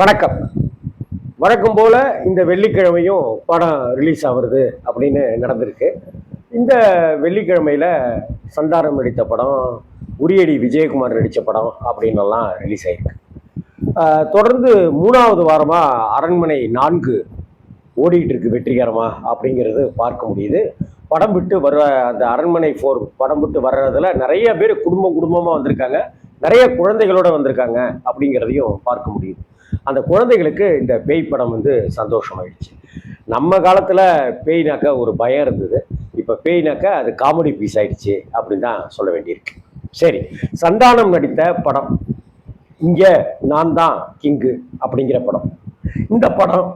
வணக்கம். வழக்கம் போல் இந்த வெள்ளிக்கிழமையும் படம் ரிலீஸ் ஆகுறது அப்படின்னு நடந்திருக்கு. இந்த வெள்ளிக்கிழமையில் சந்தானம் நடித்த படம் உரியடி விஜயகுமார் நடித்த படம் அப்படின்னெல்லாம் ரிலீஸ் ஆகிருக்கு தொடர்ந்து மூணாவது வாரமாக அரண்மனை நான்கு ஓடிக்கிட்டு இருக்கு வெற்றிகரமாக அப்படிங்கிறது பார்க்க முடியுது. படம் விட்டு வர்ற அந்த அரண்மனை ஃபோர் படம் விட்டு வர்றதுல நிறைய பேர் குடும்பம் குடும்பமாக வந்திருக்காங்க. நிறைய குழந்தைகளோட வந்திருக்காங்க அப்படிங்கிறதையும் பார்க்க முடியுது. அந்த குழந்தைகளுக்கு இந்த பேய் படம் வந்து சந்தோஷமாயிடுச்சு. நம்ம காலத்தில் பேய்னாக்கா ஒரு பயம் இருந்தது. இப்போ பேய்னாக்கா அது காமெடி பீஸ் ஆயிடுச்சு அப்படின்னு தான் சொல்ல வேண்டியிருக்கு. சரி சந்தானம் நடித்த படம். இங்கே நான் தான் கிங்கு அப்படிங்கிற படம். இந்த படம்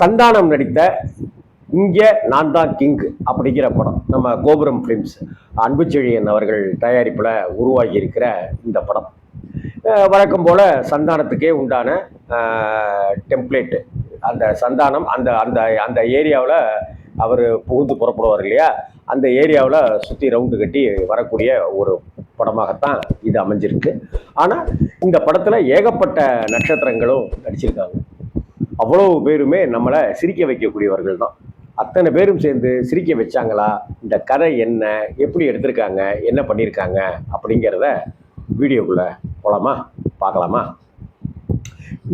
சந்தானம் நடித்த இங்கே நான் தான் கிங் அப்படிங்கிற படம். நம்ம கோபுரம் ஃபிலிம்ஸ் அன்புச்செழியன் அவர்கள் தயாரிப்பில் உருவாகி இருக்கிற இந்த படம். வழக்கம் போல் சந்தானத்துக்கே உண்டான டெம்ப்ளேட்டு அந்த சந்தானம் அந்த அந்த அந்த ஏரியாவில் அவர் புகுந்து புறப்படுவார் இல்லையா? அந்த ஏரியாவில் சுற்றி ரவுண்டு கட்டி வரக்கூடிய ஒரு படமாகத்தான் இது அமைஞ்சிருக்கு. ஆனால் இந்த படத்தில் ஏகப்பட்ட நட்சத்திரங்களும் நடிச்சிருக்காங்க. அவ்வளோ பேருமே நம்மளை சிரிக்க வைக்கக்கூடியவர்கள் தான். அத்தனை பேரும் சேர்ந்து சிரிக்க வச்சாங்களா? இந்த கதை என்ன? எப்படி எடுத்திருக்காங்க? என்ன பண்ணியிருக்காங்க அப்படிங்கிறத வீடியோக்குள்ளே போகலாமா பார்க்கலாமா?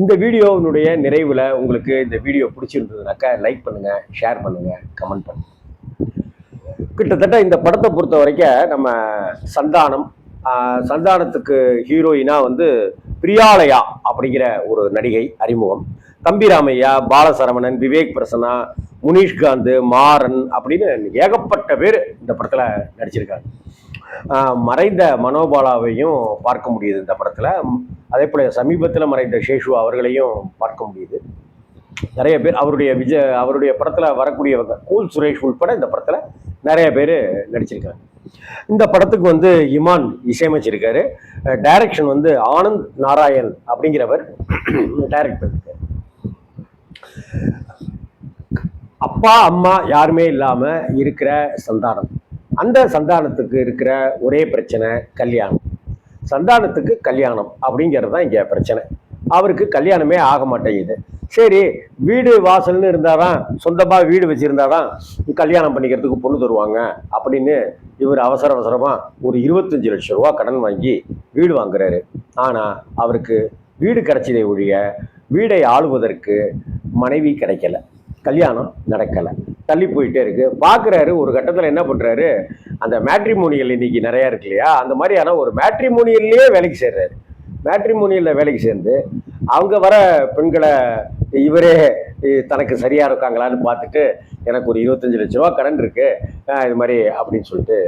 இந்த வீடியோவினுடைய நிறைவில் உங்களுக்கு இந்த வீடியோ பிடிச்சிருந்ததுனாக்கா லைக் பண்ணுங்கள் ஷேர் பண்ணுங்கள் கமெண்ட் பண்ணுங்கள் கிட்டத்தட்ட இந்த படத்தை பொறுத்த வரைக்கும் நம்ம சந்தானம் சந்தானத்துக்கு ஹீரோயினாக வந்து பிரியாலயா அப்படிங்கிற ஒரு நடிகை அறிமுகம். தம்பிராமையா பாலசரவணன் விவேக் பிரசன்னா முனீஷ்காந்த் மாறன் அப்படின்னு ஏகப்பட்ட பேர் இந்த படத்தில் நடிச்சிருக்காங்க. மறைந்த மனோபாலாவையும் பார்க்க முடியுது இந்த படத்தில். அதே போல் சமீபத்தில் மறைந்த சேஷு அவர்களையும் பார்க்க முடியுது. நிறைய பேர் அவருடைய விஜய் அவருடைய படத்தில் வரக்கூடியவங்க கூல் சுரேஷ் உட்பட இந்த படத்தில் நிறைய பேர் நடிச்சிருக்காங்க. இந்த படத்துக்கு வந்து இமான் இசையமைச்சிருக்காரு. டைரக்ஷன் வந்து ஆனந்த் நாராயண் அப்படிங்கிறவர் டைரக்ட் பண்ணிருக்காரு அப்பா அம்மா யாருமே இல்லாமல் இருக்கிற சந்தானம். அந்த சந்தானத்துக்கு இருக்கிற ஒரே பிரச்சனை கல்யாணம். சந்தானத்துக்கு கல்யாணம் அப்படிங்கிறது தான் இங்கே பிரச்சனை. அவருக்கு கல்யாணமே ஆக மாட்டேங்குது. சரி வீடு வாசல்னு இருந்தாதான் சொந்தமாக வீடு வச்சுருந்தாதான் கல்யாணம் பண்ணிக்கிறதுக்கு பொண்ணு தருவாங்க அப்படின்னு இவர் அவசர அவசரமாக ஒரு இருபத்தஞ்சு லட்சம் ரூபா கடன் வாங்கி வீடு வாங்குறாரு. ஆனால் அவருக்கு வீடு கிடைச்சதை ஒழிய வீடை ஆளுவதற்கு மனைவி கிடைக்கல. கல்யாணம் நடக்கலை. தள்ளி போயிட்டே இருக்குது பார்க்குறாரு ஒரு கட்டத்தில் என்ன பண்ணுறாரு அந்த மேட்ரிமோனியல் இன்னைக்கு நிறையா இருக்கு இல்லையா? அந்த மாதிரியான ஒரு மேட்ரிமோனியல்லையே வேலைக்கு சேர்றாரு. மேட்ரிமோனியலில் வேலைக்கு சேர்ந்து அவங்க வர பெண்களை இவரே இ- தனக்கு சரியாக இருக்காங்களான்னு பார்த்துட்டு எனக்கு ஒரு இருபத்தஞ்சு லட்ச ரூபா கடன் இருக்குது இது மாதிரி அப்படின்னு சொல்லிட்டு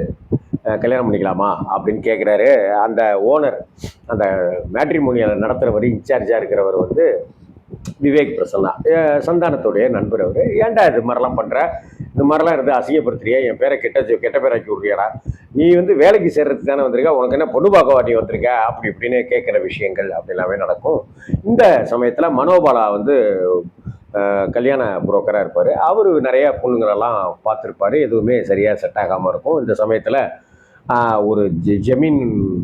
கல்யாணம் பண்ணிக்கலாமா? அப்படின்னு கேட்குறாரு அந்த ஓனர் அந்த மேட்ரிமோனியலை நடத்துகிறவர் இன்சார்ஜாக இருக்கிறவர் வந்து விவேக் பிரசன்னா. சந்தானத்துடைய நண்பர் அவர். ஏன்டா இது மாதிரிலாம் பண்ணுற இந்த மாதிரிலாம் இருந்து அசிங்கப்படுத்துறியா? என் பேரை கெட்ட கெட்ட பேராக்கி விட்றியாடா. நீ வந்து வேலைக்கு சேர்றதுக்கு தானே வந்திருக்க? உனக்கு என்ன பொண்ணு பார்க்க நீ வந்திருக்க? அப்படி இப்படின்னு கேட்குற விஷயங்கள் அப்படிலாமே நடக்கும். இந்த சமயத்தில் மனோபாலா வந்து கல்யாண புரோக்கராக இருப்பார். அவர் நிறையா பொண்ணுங்களெல்லாம் பார்த்துருப்பாரு. எதுவுமே சரியாக செட் ஆகாமல் இருக்கும். இந்த சமயத்தில் ஒரு ஜெ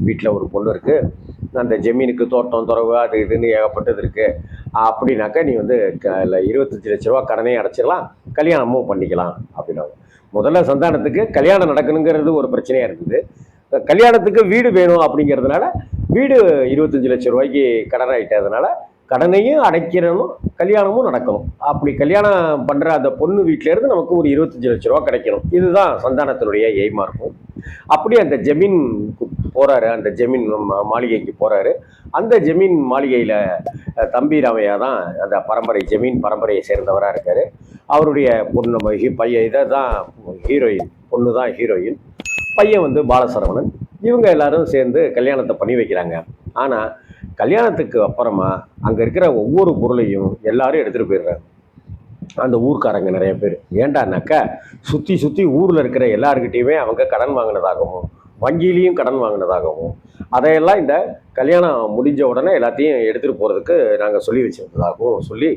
வீட்டில் ஒரு பொண்ணு இருக்குது அந்த ஜெமீனுக்கு தோட்டம் துறவு அது இதுன்னு ஏகப்பட்டது இருக்குது அப்படின்னாக்கா நீ வந்து க இல்லை இருபத்தஞ்சி லட்ச ரூபா கடனையும் அடைச்சிடலாம். கல்யாணமும் பண்ணிக்கலாம் அப்படின்னாங்க. முதல்ல சந்தானத்துக்கு கல்யாணம் நடக்கணுங்கிறது ஒரு பிரச்சனையாக இருந்தது கல்யாணத்துக்கு வீடு வேணும் அப்படிங்கிறதுனால வீடு இருபத்தஞ்சி லட்ச ரூபாய்க்கு கடன் ஆகிட்டதுனால கடனையும் அடைக்கிறணும் கல்யாணமும் நடக்கணும். அப்படி கல்யாணம் பண்ணுற அந்த பொண்ணு வீட்டிலேருந்து நமக்கு ஒரு இருபத்தஞ்சி லட்ச ரூபா கிடைக்கணும். இதுதான் சந்தானத்தினுடைய எய்மா இருக்கும். அப்படி அந்த ஜமீன் போகிறாரு அந்த ஜமீன் மாளிகைக்கு போகிறாரு அந்த ஜமீன் மாளிகையில் தம்பி ராமையா தான் அந்த பரம்பரை ஜமீன் பரம்பரையை சேர்ந்தவராக இருக்கார். அவருடைய பொண்ணு ம- ஹி- பையன் இதை தான் ஹீரோயின். பொண்ணு தான் ஹீரோயின். பையன் வந்து பாலசரவணன். இவங்க எல்லாரும் சேர்ந்து கல்யாணத்தை பண்ணி வைக்கிறாங்க. ஆனால் கல்யாணத்துக்கு அப்புறமா அங்கே இருக்கிற ஒவ்வொரு பொருளையும் எல்லாரும் எடுத்துகிட்டு போயிடுறாங்க. அந்த ஊர்க்காரங்க நிறைய பேர். ஏண்டானாக்கா சுற்றி சுற்றி ஊரில் இருக்கிற எல்லாருக்கிட்டேயுமே அவங்க கடன் வாங்கினதாகவும் வங்கியிலையும் கடன் வாங்கினதாகவும் அதையெல்லாம் இந்த கல்யாணம் முடிஞ்ச உடனே எல்லாத்தையும் எடுத்துகிட்டு போகிறதுக்கு நாங்கள் சொல்லி வச்சுருந்ததாகவும் சொல்லி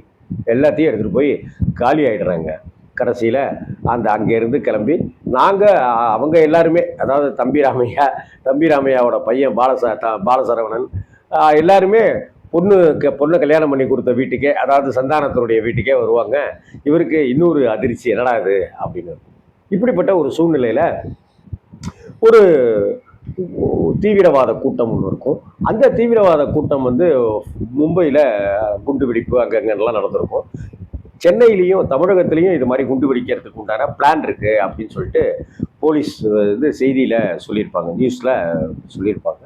எல்லாத்தையும் எடுத்துகிட்டு போய் காலி ஆகிடுறாங்க கடைசியில் அந்த அங்கேருந்து கிளம்பி நாங்கள் அவங்க எல்லாருமே அதாவது தம்பி ராமையா தம்பி ராமையாவோட பையன் பாலச த பாலசரவணன் எல்லாருமே பொண்ணு பொண்ணை கல்யாணம் பண்ணி கொடுத்த வீட்டுக்கே அதாவது சந்தானத்தினுடைய வீட்டுக்கே வருவாங்க. இவருக்கு இன்னொரு அதிர்ச்சி என்னடா இது? அப்படின்னு இப்படிப்பட்ட ஒரு சூழ்நிலையில் ஒரு தீவிரவாத கூட்டம் ஒன்று இருக்கும். அந்த தீவிரவாத கூட்டம் வந்து மும்பையில் குண்டுவெடிப்பு அங்கங்கெல்லாம் நடந்திருக்கும். சென்னையிலையும் தமிழகத்திலையும் இது மாதிரி குண்டு வெடிக்கிறதுக்கு உண்டான பிளான் இருக்குது அப்படின்னு சொல்லிட்டு போலீஸ் வந்து செய்தியில் சொல்லியிருப்பாங்க நியூஸில் சொல்லியிருப்பாங்க.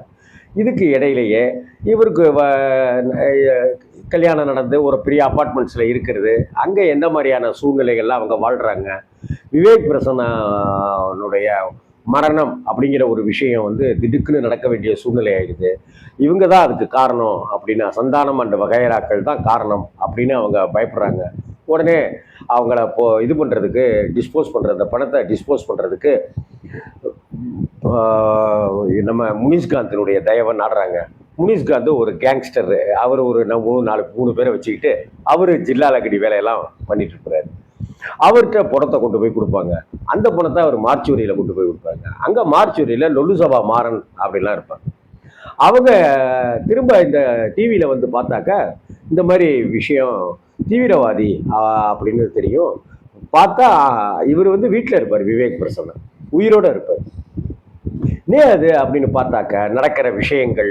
இதுக்கு இடையிலேயே இவருக்கு வ- கல்யாணம் நடந்து ஒரு பெரிய அப்பார்ட்மெண்ட்ஸில் இருக்கிறது. அங்கே எந்த மாதிரியான சூழ்நிலைகள்லாம் அவங்க வாழ்கிறாங்க விவேக் பிரசன்னனுடைய மரணம் அப்படிங்கிற ஒரு விஷயம் வந்து திடுக்குன்னு நடக்க வேண்டிய சூழ்நிலை ஆயிடுது. இவங்க தான் அதுக்கு காரணம் அப்படின்னு சந்தானம் அண்ட் வகையராக்கள் தான் காரணம் அப்படின்னு அவங்க பயப்படுறாங்க. உடனே அவங்கள இப்போ இது பண்ணுறதுக்கு டிஸ்போஸ் பண்ணுற அந்த பணத்தை டிஸ்போஸ் பண்ணுறதுக்கு நம்ம முனிஷ்காந்தினுடைய தயவை நாடுறாங்க முனிஷ்காந்த் ஒரு கேங்ஸ்டர் அவர் ஒரு மூணு நாலு மூணு பேரை வச்சுக்கிட்டு அவர் ஜில்லாலகடி வேலையெல்லாம் பண்ணிட்டு இருக்கிறாரு. அவர்கிட்ட பணத்தை கொண்டு போய் கொடுப்பாங்க. அந்த பணத்தை அவர் மார்ச்சுரியில் கொண்டு போய் கொடுப்பாங்க. அங்கே மார்ச்சுரியில் லொல்லுசபா மாறன் அப்படிலாம் இருப்பாங்க. அவங்க திரும்ப இந்த டிவியில் வந்து பார்த்தாக்கா இந்த மாதிரி விஷயம் தீவிரவாதி அப்படின்னு தெரியும். பார்த்தா இவர் வந்து வீட்டில் இருப்பார் விவேக் பிரசன்னன் உயிரோட இருப்பார். ஏன் அது அப்படின்னு பார்த்தாக்க நடக்கிற விஷயங்கள்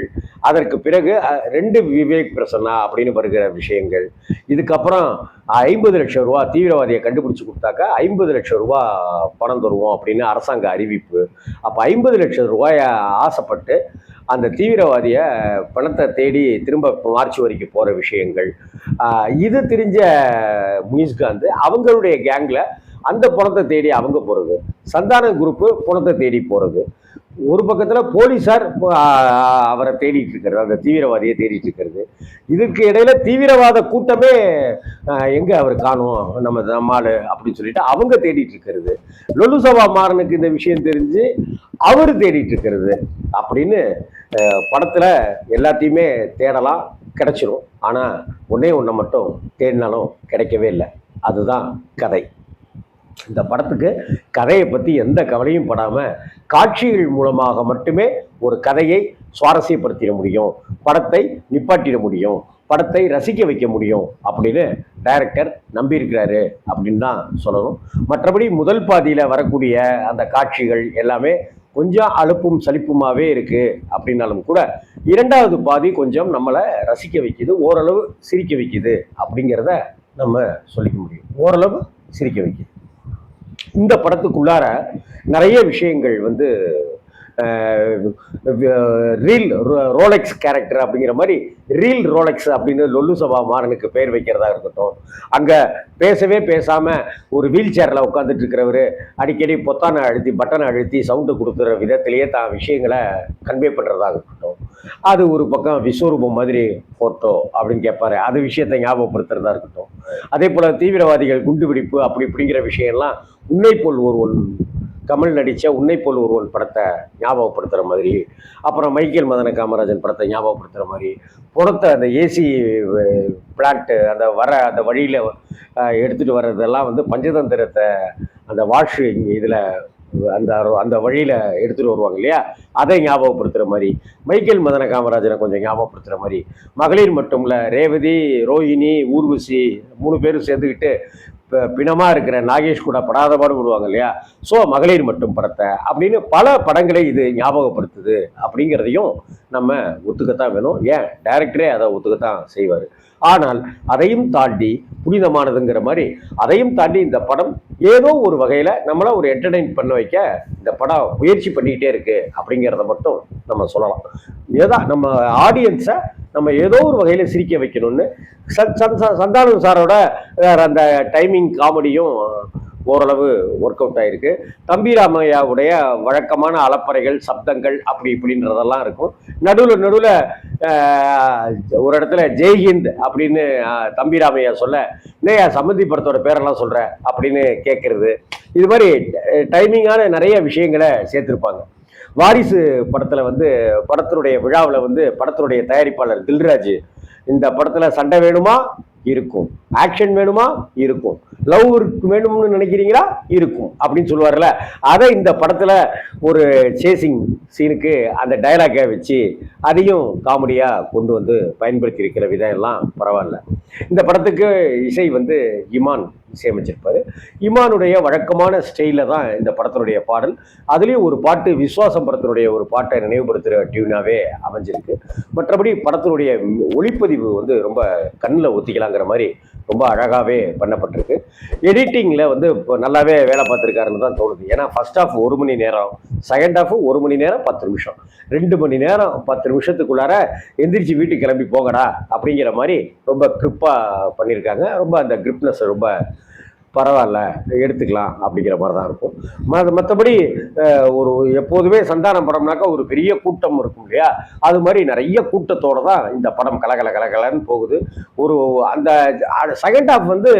அதற்கு பிறகு ரெண்டு விவேக் பிரசன்னா அப்படின்னு வருகிற விஷயங்கள். இதுக்கப்புறம் ஐம்பது லட்சம் ரூபா தீவிரவாதியை கண்டுபிடிச்சு கொடுத்தாக்கா ஐம்பது லட்சம் ரூபா பணம் தருவோம் அப்படின்னு அரசாங்க அறிவிப்பு. அப்போ ஐம்பது லட்சம் ரூபாயை ஆசைப்பட்டு அந்த தீவிரவாதியை பணத்தை தேடி திரும்ப மார்ச் வரைக்கும் போகிற விஷயங்கள். இது தெரிஞ்ச முனிஷ்காந்த் அவங்களுடைய கேங்கில் அந்த பணத்தை தேடி அவங்க போகிறது சந்தான குரூப்பு பணத்தை தேடி போகிறது ஒரு பக்கத்தில் போலீஸார் அவரை தேடிட்டு இருக்கிறது. அந்த தீவிரவாதியை தேடிட்டு இருக்கிறது. இதுக்கு இடையில தீவிரவாத கூட்டமே எங்கே அவர் காணும்? நம்ம நம்மால் அப்படின்னு சொல்லிட்டு அவங்க தேடிட்டு இருக்கிறது. லொலுசபா மாறனுக்கு இந்த விஷயம் தெரிஞ்சு அவர் தேடிட்டு இருக்கிறது அப்படின்னு படத்தில் எல்லாத்தையுமே தேடலாம் கிடைச்சிரும். ஆனால் ஒன்றே ஒன்றை மட்டும் தேடினாலும் கிடைக்கவே இல்லை. அதுதான் கதை. இந்த படத்துக்கு கதையை பற்றி எந்த கவலையும் படாமல் காட்சிகள் மூலமாக மட்டுமே ஒரு கதையை சுவாரஸ்யப்படுத்திட முடியும். படத்தை நிப்பாட்டிட முடியும். படத்தை ரசிக்க வைக்க முடியும் அப்படின்னு டைரக்டர் நம்பியிருக்கிறாரு அப்படின்னு தான் சொல்லணும். மற்றபடி முதல் பாதியில் வரக்கூடிய அந்த காட்சிகள் எல்லாமே கொஞ்சம் அலுப்பும் சலிப்புமாவே இருக்குது அப்படின்னாலும் கூட இரண்டாவது பாதி கொஞ்சம் நம்மளை ரசிக்க வைக்குது ஓரளவு சிரிக்க வைக்குது அப்படிங்கிறத நம்ம சொல்லிக்க முடியும். ஓரளவு சிரிக்க வைக்குது. இந்த படத்துக்குள்ளார நிறைய விஷயங்கள் வந்து ரீல் ரோலெக்ஸ் கேரக்டர் அப்படிங்கிற மாதிரி ரீல் ரோலெக்ஸ் அப்படின்னு லொல்லு சபா மாறனுக்கு பேர் வைக்கிறதா இருக்கட்டும். அங்கே பேசவே பேசாமல் ஒரு வீல் சேரில் உட்காந்துட்டு இருக்கிறவர் அடிக்கடி பொத்தானை அழுத்தி பட்டனை அழுத்தி சவுண்டு கொடுக்குற விதத்திலேயே தான் விஷயங்களை கன்வே பண்ணுறதாக இருக்கட்டும். அது ஒரு பக்கம் விஸ்வரூபம் மாதிரி ஃபோட்டோ அப்படின்னு கேட்பாரு அது விஷயத்தை ஞாபகப்படுத்துறதா இருக்கட்டும். அதே போல் தீவிரவாதிகள் குண்டுபிடிப்பு அப்படி இப்படிங்கிற விஷயம்லாம் உன்னை போல் ஒருவன் கமல் நடித்த உன்னை போல் ஒருவன் படத்தை ஞாபகப்படுத்துகிற மாதிரி அப்புறம் மைக்கேல் மதன காமராஜன் படத்தை ஞாபகப்படுத்துகிற மாதிரி படத்தை அந்த ஏசி பிளாட்டு அந்த வர அந்த வழியில் எடுத்துகிட்டு வர்றதெல்லாம் வந்து பஞ்சதந்திரத்தை அந்த வாஷ் இதில் அந்த அந்த வழியில் எடுத்துகிட்டு வருவாங்க இல்லையா? அதை ஞாபகப்படுத்துகிற மாதிரி மைக்கேல் மதன காமராஜனை கொஞ்சம் ஞாபகப்படுத்துகிற மாதிரி மகளிர் மட்டும் இல்லை ரேவதி ரோஹிணி ஊர்வசி மூணு பேரும் சேர்ந்துக்கிட்டு பிணமாக இருக்கிற நாகேஷ் கூட படாத பாடு விடுவாங்க இல்லையா? ஸோ மகளிர் மட்டும் படத்தை அப்படின்னு பல படங்களை இது ஞாபகப்படுத்துது அப்படிங்கிறதையும் நம்ம ஒத்துக்கத்தான் வேணும். ஏன்? டைரக்டரே அதை ஒத்துக்கத்தான் செய்வார். ஆனால் அதையும் தாண்டி புனிதமானதுங்கிற மாதிரி அதையும் தாண்டி இந்த படம் ஏதோ ஒரு வகையில் நம்மளை ஒரு என்டர்டெயின் பண்ண வைக்க இந்த படம் முயற்சி பண்ணிக்கிட்டே இருக்குது அப்படிங்கிறத மட்டும் நம்ம சொல்லலாம். ஏதா நம்ம ஆடியன்ஸை நம்ம ஏதோ ஒரு வகையில் சிரிக்க வைக்கணும்னு சந் சந்தானம் சாரோட அந்த டைமிங் காமெடியும் ஓரளவு ஒர்க் அவுட் ஆகிருக்கு தம்பி ராமையாவுடைய வழக்கமான அலப்பறைகள் சப்தங்கள் அப்படி இப்படின்றதெல்லாம் இருக்கும். நடுவில் நடுவில் ஒரு இடத்துல ஜெய்ஹிந்த் அப்படின்னு தம்பி ராமையா சொல்ல இல்லையா சம்மந்தி படத்தோட பேரெல்லாம் சொல்கிற அப்படின்னு கேட்குறது இது மாதிரி டைமிங்கான நிறைய விஷயங்களை சேர்த்துருப்பாங்க. வாரிசு படத்தில் வந்து படத்தினுடைய விழாவில் வந்து படத்தினுடைய தயாரிப்பாளர் தில்ராஜ். இந்த படத்தில் சண்டை வேணுமா? இருக்கும். ஆக்ஷன் வேணுமா? இருக்கும். லவ் வேணும்னு நினைக்கிறீங்களா? இருக்கும். அப்படின்னு சொல்லுவார்ல. அதை இந்த படத்துல ஒரு சேசிங் சீனுக்கு அந்த டைலாக்கை வச்சு அதையும் காமெடியா கொண்டு வந்து பயன்படுத்தி இருக்கிற விதம் எல்லாம் பரவாயில்ல. இந்த படத்துக்கு இசை வந்து இமான் இசையமைச்சிருப்பாரு. இமானுடைய வழக்கமான ஸ்டைலில் தான் இந்த படத்தினுடைய பாடல். அதுலேயும் ஒரு பாட்டு விஸ்வாசம் படத்தினுடைய ஒரு பாட்டை நினைவுபடுத்துகிற டியூனாவே அமைஞ்சிருக்கு. மற்றபடி படத்தினுடைய ஒளிப்பதிவு வந்து ரொம்ப கண்ணில் ஒத்திக்கலாங்கிற மாதிரி ரொம்ப அழகாகவே பண்ணப்பட்டிருக்கு. எடிட்டிங்கில் வந்து இப்போ நல்லாவே வேலை பார்த்துருக்காருன்னு தான் தோணுது. ஏன்னா ஃபர்ஸ்ட் ஆஃப் ஒரு மணி நேரம் செகண்ட் ஹாஃப் ஒரு மணி நேரம் பத்து நிமிஷம். ரெண்டு மணி நேரம் பத்து நிமிஷத்துக்குள்ளார எந்திரிச்சு வீட்டுக்கு கிளம்பி போகடா அப்படிங்கிற மாதிரி ரொம்ப க்ரிப்பாக பண்ணியிருக்காங்க ரொம்ப அந்த கிரிப்னஸ் ரொம்ப பரவாயில்ல எடுத்துக்கலாம் அப்படிங்கிற மாதிரி தான் இருக்கும். மற்றபடி ஒரு எப்போதுமே சந்தானம் படம்னாக்கா ஒரு பெரிய கூட்டம் இருக்கும் இல்லையா? அது மாதிரி நிறைய கூட்டத்தோடு தான் இந்த படம் கலகல கலகலன்னு போகுது. ஒரு அந்த செகண்ட் ஹாஃப் வந்து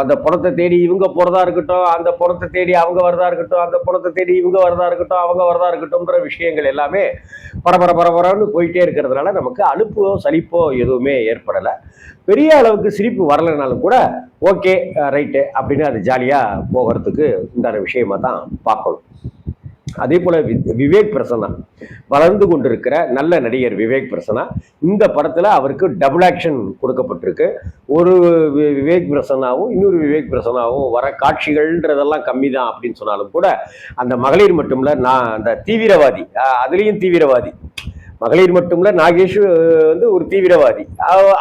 அந்த படத்தை தேடி இவங்க போகிறதா இருக்கட்டும் அந்த படத்தை தேடி அவங்க வரதா இருக்கட்டும் அந்த படத்தை தேடி இவங்க வரதா இருக்கட்டும் அவங்க வரதா இருக்கட்டும்ன்ற விஷயங்கள் எல்லாமே பரபர பரபரன்னு போயிட்டே இருக்கிறதுனால நமக்கு அலுப்போ சலிப்போ எதுவுமே ஏற்படலை. பெரிய அளவுக்கு சிரிப்பு வரலைனாலும் கூட ஓகே ரைட்டு அப்படின்னு அது ஜாலியாக போகிறதுக்கு உண்டான விஷயமா தான் பார்க்கணும். அதே போல் வி- விவேக் பிரசனா வளர்ந்து கொண்டிருக்கிற நல்ல நடிகர் விவேக் பிரசன்னா இந்த படத்தில் அவருக்கு டபுள் ஆக்ஷன் கொடுக்கப்பட்டிருக்கு. ஒரு விவேக் பிரசனாவும் இன்னொரு விவேக் பிரசனாவும் வர காட்சிகள்ன்றதெல்லாம் கம்மி தான் அப்படின்னு சொன்னாலும் கூட அந்த மகளிர் மட்டும் இல்லை நான் அந்த தீவிரவாதி அதுலேயும் தீவிரவாதி. மகளிர் மட்டுமில்ல நாகேஷ் வந்து ஒரு தீவிரவாதி.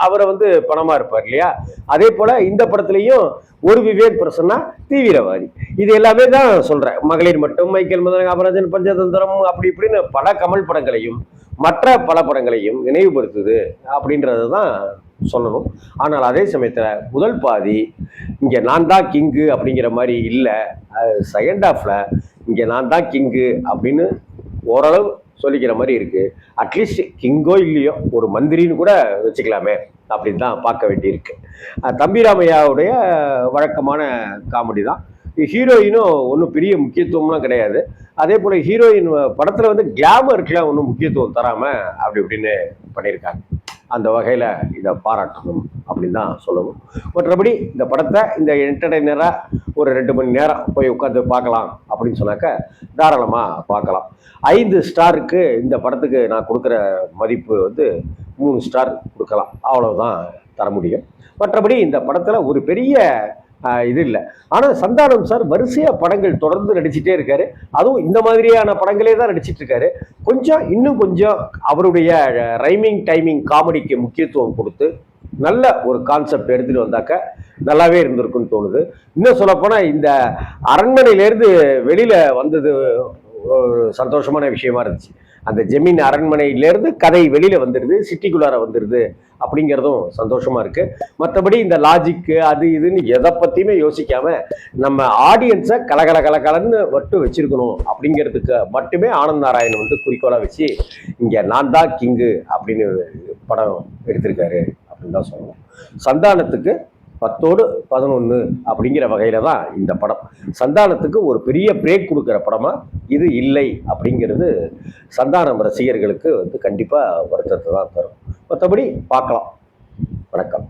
அவரை வந்து பணமா இருப்பார் இல்லையா? அதே போல இந்த படத்துலயும் ஒரு விவேக் பிரசன்னா தீவிரவாதி. இது எல்லாமே தான் சொல்றேன். மகளிர் மட்டும் மைக்கேல் மதன அபராஜன் பஞ்சதந்திரம் அப்படி இப்படின்னு பல கமல் படங்களையும் மற்ற பல படங்களையும் நினைவுபடுத்துது அப்படின்றது தான் சொல்லணும். ஆனால் அதே சமயத்தில் முதல் பாதி இங்கே நான் தான் கிங்கு அப்படிங்கிற மாதிரி இல்லை. செகண்ட் ஹாஃபில் இங்கே நான் தான் கிங்கு அப்படின்னு ஓரளவு சொல்லிக்கிற மாதிரி இருக்கு. அட்லீஸ்ட் கிங்கோ இல்லையோ ஒரு மந்திரின்னு கூட வச்சுக்கலாமே அப்படின்னு தான் பார்க்க வேண்டியிருக்கு. தம்பிராமையாவுடைய வழக்கமான காமெடி தான். ஹீரோயினும் ஒன்றும் பெரிய முக்கியத்துவம்லாம் கிடையாது. அதே போல் ஹீரோயின் படத்தில் வந்து கிளாமருக்குலாம் ஒன்றும் முக்கியத்துவம் தராமல் அப்படி இப்படின்னு பண்ணியிருக்காங்க. அந்த வகையில் இதை பாராட்டணும் அப்படின்னு தான் சொல்லணும். மற்றபடி இந்த படத்தை இந்த என்டர்டைனராக ஒரு ரெண்டு மணி நேரம் போய் உட்காந்து பார்க்கலாம் அப்படின்னு சொன்னாக்க தாராளமாக பார்க்கலாம். ஐந்து ஸ்டாருக்கு இந்த படத்துக்கு நான் கொடுக்குற மதிப்பு வந்து மூணு ஸ்டார் கொடுக்கலாம். அவ்வளோதான் தர முடியும். மற்றபடி இந்த படத்தில் ஒரு பெரிய இது இல்லை. ஆனால் சந்தானம் சார் வரிசையாக படங்கள் தொடர்ந்து நடிச்சிட்டே இருக்காரு. அதுவும் இந்த மாதிரியான படங்களே தான் நடிச்சிட்டு இருக்காரு. கொஞ்சம் இன்னும் கொஞ்சம் அவருடைய ரைமிங் டைமிங் காமெடிக்கு முக்கியத்துவம் கொடுத்து நல்ல ஒரு கான்செப்ட் எடுத்துகிட்டு வந்தாக்க நல்லாவே இருந்திருக்குன்னு தோணுது. இன்னும் சொல்லப்போனால் இந்த அரண்மனையிலேருந்து வெளியில் வந்தது ஒரு சந்தோஷமான விஷயமா இருந்துச்சு. அந்த ஜெமீன் அரண்மனையிலேருந்து கதை வெளியில் வந்துடுது சிட்டிக்குள்ளார வந்துடுது அப்படிங்கிறதும் சந்தோஷமாக இருக்குது மற்றபடி இந்த லாஜிக்கு அது இதுன்னு எதை பற்றியுமே யோசிக்காமல் நம்ம ஆடியன்ஸை கலகல கலகலன்னு மட்டும் வச்சுருக்கணும் அப்படிங்கிறதுக்கு மட்டுமே ஆனந்த் நாராயணன் வந்து குறிக்கோளாக வச்சு இங்கே நான் தான் கிங்கு அப்படின்னு படம் எடுத்திருக்காரு அப்படின்னு தான் சொல்லணும். சந்தானத்துக்கு பத்தோடு பதினொன்று அப்படிங்கிற வகையில் தான் இந்த படம். சந்தானத்துக்கு ஒரு பெரிய பிரேக் கொடுக்குற படமாக இது இல்லை அப்படிங்கிறது சந்தானம் ரசிகர்களுக்கு வந்து கண்டிப்பாக வருத்தத்தை தான் தரும். மற்றபடி பார்க்கலாம். வணக்கம்.